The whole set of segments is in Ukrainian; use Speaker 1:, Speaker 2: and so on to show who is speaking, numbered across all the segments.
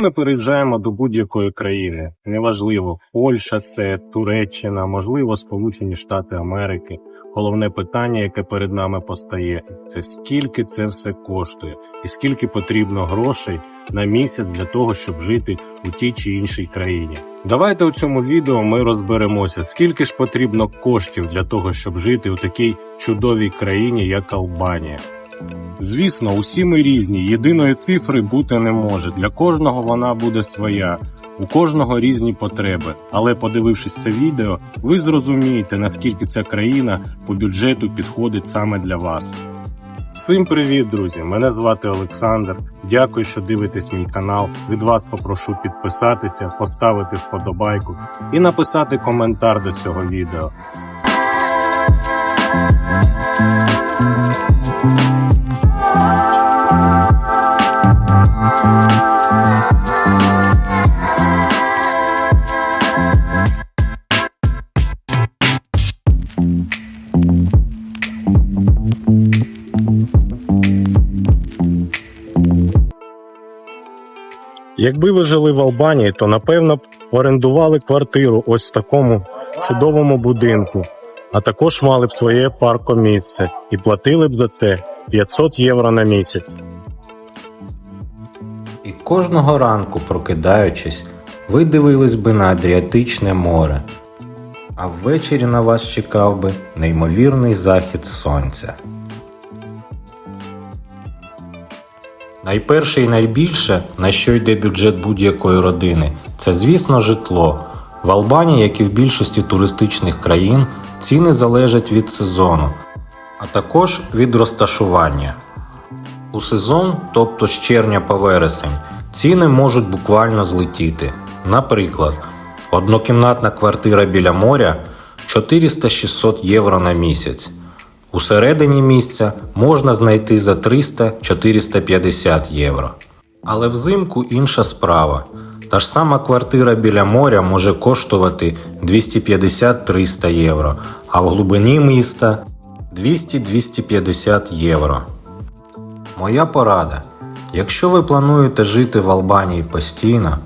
Speaker 1: ми переїжджаємо до будь-якої країни, неважливо, Польща це Туреччина, можливо, Сполучені Штати Америки. Головне питання, яке перед нами постає, це скільки це все коштує, і скільки потрібно грошей на місяць для того, щоб жити у тій чи іншій країні. Давайте у цьому відео ми розберемося, скільки ж потрібно коштів для того, щоб жити у такій чудовій країні, як Албанія. Звісно, усі ми різні, єдиної цифри бути не може. Для кожного вона буде своя, у кожного різні потреби. Але подивившись це відео, ви зрозумієте, наскільки ця країна по бюджету підходить саме для вас. Всім привіт, друзі! Мене звати Олександр. Дякую, що дивитесь мій канал. Від вас попрошу підписатися, поставити вподобайку і написати коментар до цього відео. Якби ви жили в Албанії, то напевно б орендували квартиру ось в такому чудовому будинку, а також мали б своє паркомісце і платили б за це 500 євро на місяць.
Speaker 2: І кожного ранку, прокидаючись, ви дивились би на Адріатичне море, а ввечері на вас чекав би неймовірний захід сонця. Найперше і найбільше, на що йде бюджет будь-якої родини, це, звісно, житло. В Албанії, як і в більшості туристичних країн, ціни залежать від сезону, а також від розташування. У сезон, тобто з червня по вересень, ціни можуть буквально злетіти. Наприклад, однокімнатна квартира біля моря 400-600 євро на місяць. У середині місця можна знайти за 300-450 євро. Але взимку інша справа. Та ж сама квартира біля моря може коштувати 250-300 євро, а в глибині міста 200-250 євро. Моя порада. Якщо ви плануєте жити в Албанії постійно,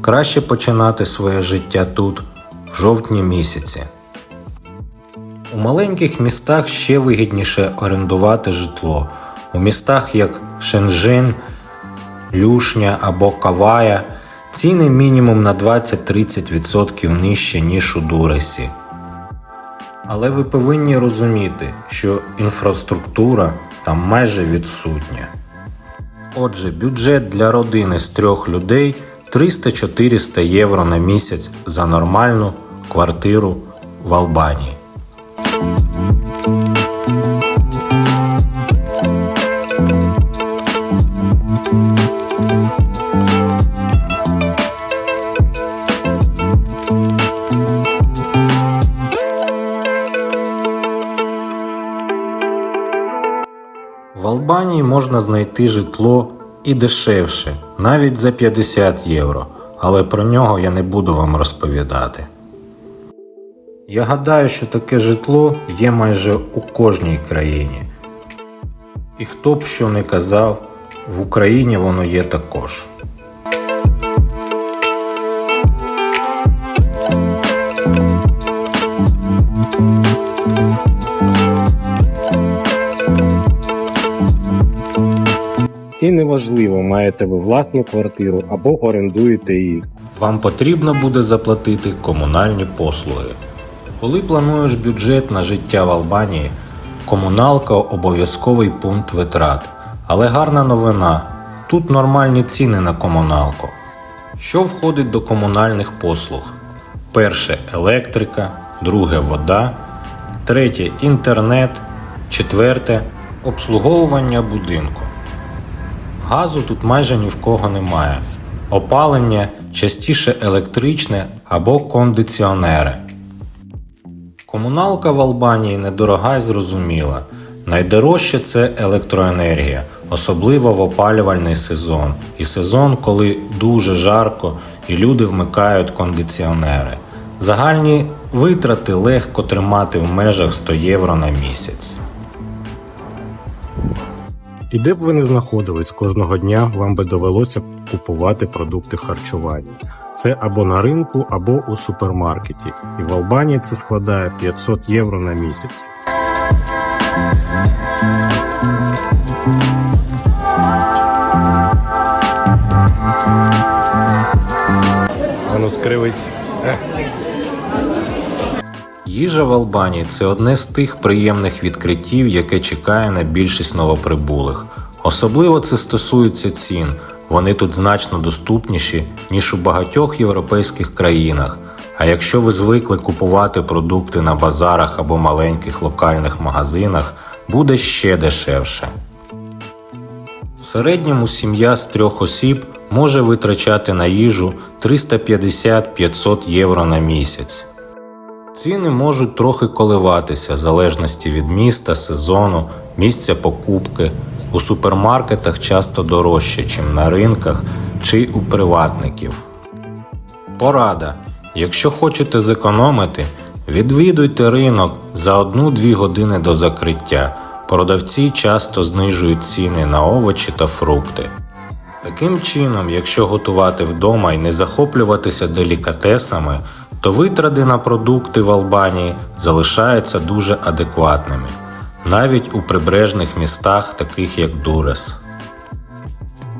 Speaker 2: краще починати своє життя тут в жовтні місяці. У маленьких містах ще вигідніше орендувати житло. У містах як Шенжин, Люшня або Кавая ціни мінімум на 20-30% нижче, ніж у Дуресі. Але ви повинні розуміти, що інфраструктура там майже відсутня. Отже, бюджет для родини з трьох людей 300-400 євро на місяць за нормальну квартиру в Албанії. В Албанії можна знайти житло і дешевше, навіть за 50 євро, але про нього я не буду вам розповідати. Я гадаю, що таке житло є майже у кожній країні. І хто б що не казав, в Україні воно є також.
Speaker 1: І неважливо, маєте ви власну квартиру або орендуєте її.
Speaker 2: Вам потрібно буде заплатити комунальні послуги. Коли плануєш бюджет на життя в Албанії, комуналка обов'язковий пункт витрат. Але гарна новина тут нормальні ціни на комуналку. Що входить до комунальних послуг? Перше електрика, друге вода, третє інтернет, четверте обслуговування будинку. Газу тут майже ні в кого немає. Опалення частіше електричне або кондиціонери. Комуналка в Албанії недорога і зрозуміла. Найдорожче це електроенергія, особливо в опалювальний сезон і сезон, коли дуже жарко і люди вмикають кондиціонери. Загальні витрати легко тримати в межах 100 євро на місяць.
Speaker 1: І де б ви не знаходились, кожного дня вам би довелося купувати продукти харчування. Це або на ринку, або у супермаркеті. І в Албанії це складає 500 євро на місяць. Ану, скривись.
Speaker 2: Їжа в Албанії це одне з тих приємних відкриттів, яке чекає на більшість новоприбулих. Особливо це стосується цін. Вони тут значно доступніші, ніж у багатьох європейських країнах. А якщо ви звикли купувати продукти на базарах або маленьких локальних магазинах, буде ще дешевше. В середньому сім'я з трьох осіб може витрачати на їжу 350-500 євро на місяць. Ціни можуть трохи коливатися в залежності від міста, сезону, місця покупки. У супермаркетах часто дорожче, ніж на ринках чи у приватників. Порада. Якщо хочете зекономити, відвідуйте ринок за 1-2 години до закриття. Продавці часто знижують ціни на овочі та фрукти. Таким чином, якщо готувати вдома і не захоплюватися делікатесами, то витрати на продукти в Албанії залишаються дуже адекватними, навіть у прибережних містах, таких як Дурес.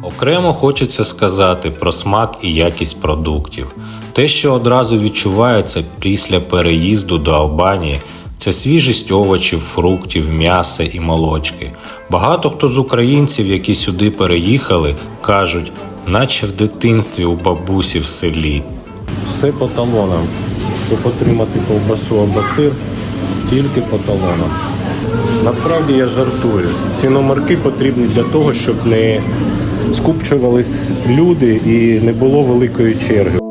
Speaker 2: Окремо хочеться сказати про смак і якість продуктів. Те, що одразу відчувається після переїзду до Албанії, це свіжість овочів, фруктів, м'яса і молочки. Багато хто з українців, які сюди переїхали, кажуть, наче в дитинстві у бабусі в селі.
Speaker 1: Все по талонам. Щоб отримати ковбасу або сир, тільки по талонам. Насправді я жартую. Ці потрібні для того, щоб не скупчувались люди і не було великої черги.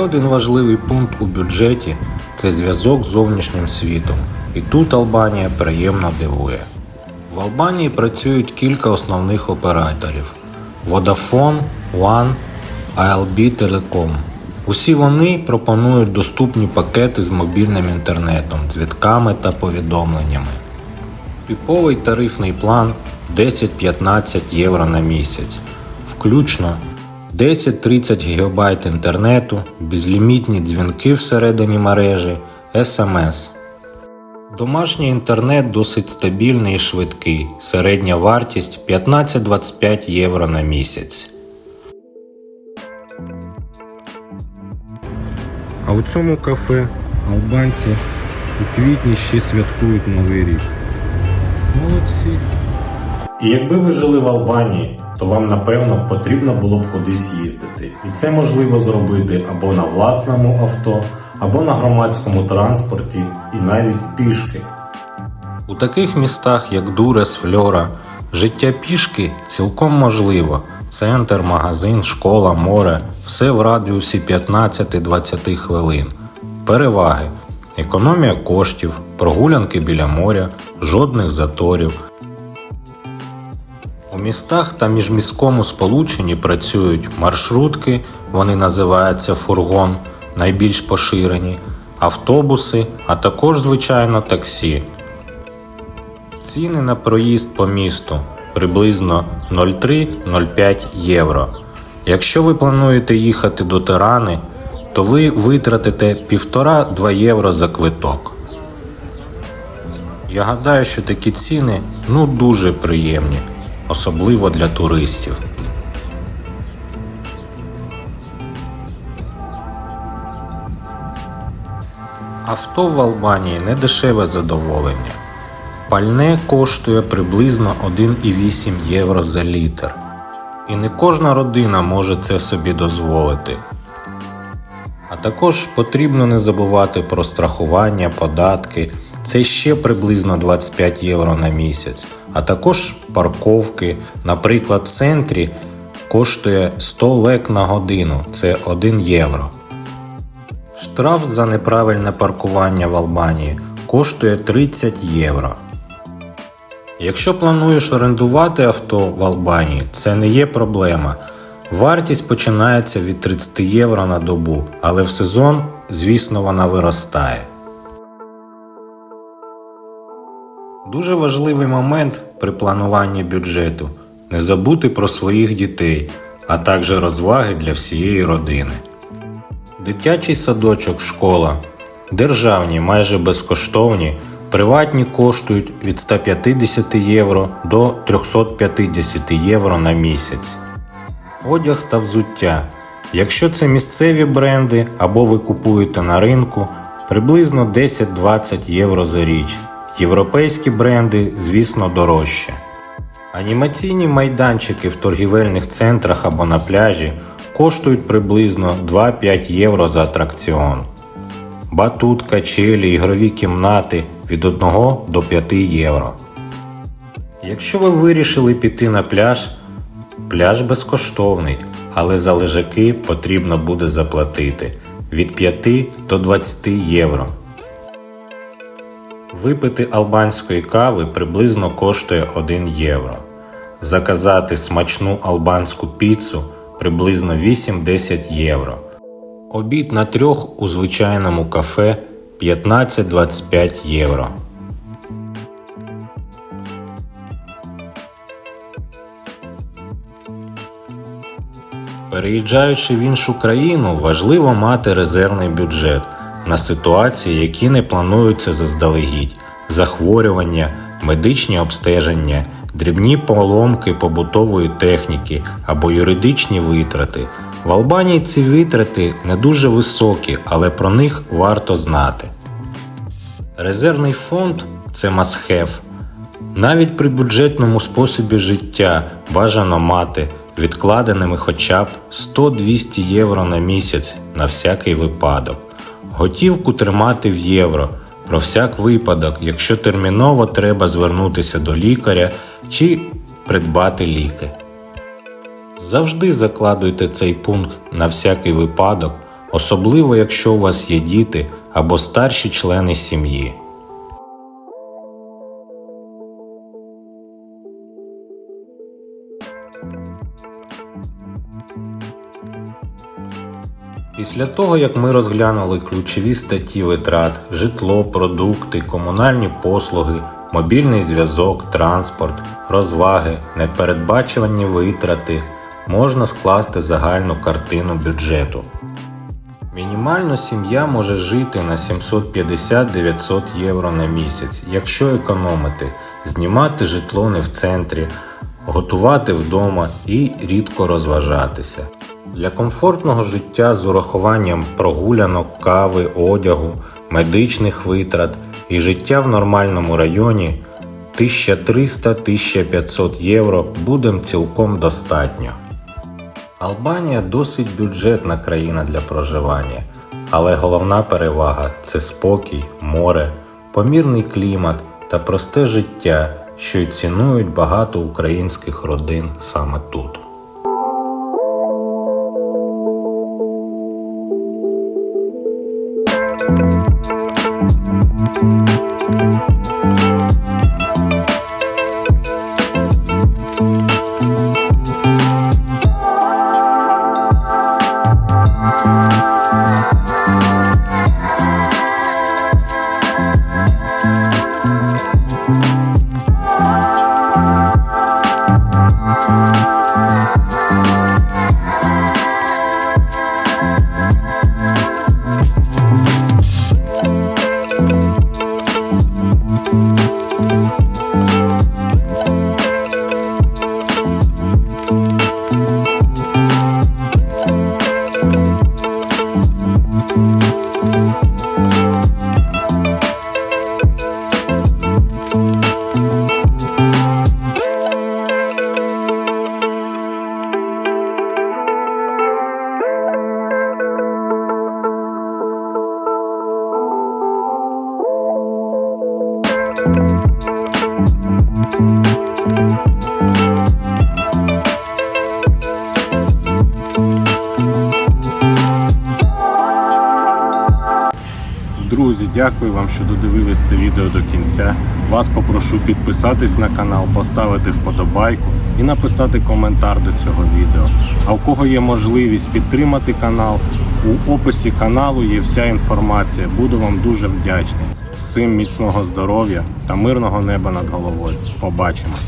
Speaker 2: Один важливий пункт у бюджеті це зв'язок з зовнішнім світом. І тут Албанія приємно дивує. В Албанії працюють кілька основних операторів: Vodafone, One, ALB Telecom. Усі вони пропонують доступні пакети з мобільним інтернетом, дзвітками та повідомленнями. Типовий тарифний план 10-15 євро на місяць, включно 10-30 ГБ інтернету, безлімітні дзвінки всередині мережі, СМС. Домашній інтернет досить стабільний і швидкий. Середня вартість 15-25 євро на місяць.
Speaker 1: А у цьому кафе албанці у квітні ще святкують Новий рік. Молодці. І якби ви жили в Албанії, то вам напевно потрібно було б кудись їздити. І це можливо зробити або на власному авто, або на громадському транспорті, і навіть пішки.
Speaker 2: У таких містах, як Дурес, Фльора, життя пішки цілком можливо. Центр, магазин, школа, море все в радіусі 15-20 хвилин. Переваги: економія коштів, прогулянки біля моря, жодних заторів. У містах та міжміському сполученні працюють маршрутки, вони називаються фургон, найбільш поширені, автобуси, а також, звичайно, таксі. Ціни на проїзд по місту приблизно 0,3-0,5 євро. Якщо ви плануєте їхати до Тирани, то ви витратите 1,5-2 євро за квиток. Я гадаю, що такі ціни ну дуже приємні, особливо для туристів. Авто в Албанії не дешеве задоволення. Пальне коштує приблизно 1,8 євро за літр. І не кожна родина може це собі дозволити. А також потрібно не забувати про страхування, податки. Це ще приблизно 25 євро на місяць, а також парковки. Наприклад, в центрі коштує 100 лек на годину, це 1 євро. Штраф за неправильне паркування в Албанії коштує 30 євро. Якщо плануєш орендувати авто в Албанії, це не є проблема. Вартість починається від 30 євро на добу, але в сезон, звісно, вона виростає. Дуже важливий момент при плануванні бюджету не забути про своїх дітей, а також розваги для всієї родини. Дитячий садочок, школа, державні майже безкоштовні, приватні коштують від 150 євро до 350 євро на місяць. Одяг та взуття. Якщо це місцеві бренди або ви купуєте на ринку, приблизно 10-20 євро за річ. Європейські бренди, звісно, дорожче. Анімаційні майданчики в торгівельних центрах або на пляжі коштують приблизно 2-5 євро за атракціон. Батут, качелі, ігрові кімнати від 1 до 5 євро. Якщо ви вирішили піти на пляж, пляж безкоштовний, але за лежаки потрібно буде заплатити від 5 до 20 євро. Випити албанської кави приблизно коштує 1 євро. Заказати смачну албанську піцу приблизно 8-10 євро. Обід на трьох у звичайному кафе 15-25 євро. Переїжджаючи в іншу країну, важливо мати резервний бюджет на ситуації, які не плануються заздалегідь, захворювання, медичні обстеження, дрібні поломки побутової техніки або юридичні витрати. В Албанії ці витрати не дуже високі, але про них варто знати. Резервний фонд це must-have. Навіть при бюджетному способі життя бажано мати відкладеними хоча б 100-200 євро на місяць на всякий випадок. Готівку тримати в євро про всяк випадок, якщо терміново треба звернутися до лікаря чи придбати ліки. Завжди закладуйте цей пункт на всякий випадок, особливо якщо у вас є діти або старші члени сім'ї. Після того, як ми розглянули ключові статті витрат, житло, продукти, комунальні послуги, мобільний зв'язок, транспорт, розваги, непередбачувані витрати, можна скласти загальну картину бюджету. Мінімально сім'я може жити на 750-900 євро на місяць, якщо економити, знімати житло не в центрі, готувати вдома і рідко розважатися. Для комфортного життя з урахуванням прогулянок, кави, одягу, медичних витрат і життя в нормальному районі 1300-1500 євро буде цілком достатньо. Албанія досить бюджетна країна для проживання, але головна перевага це спокій, море, помірний клімат та просте життя, що й цінують багато українських родин саме тут. Thank you. Дякую вам, що додивились це відео до кінця. Вас попрошу підписатись на канал, поставити вподобайку і написати коментар до цього відео. А у кого є можливість підтримати канал, у описі каналу є вся інформація. Буду вам дуже вдячний. Всім міцного здоров'я та мирного неба над головою. Побачимось!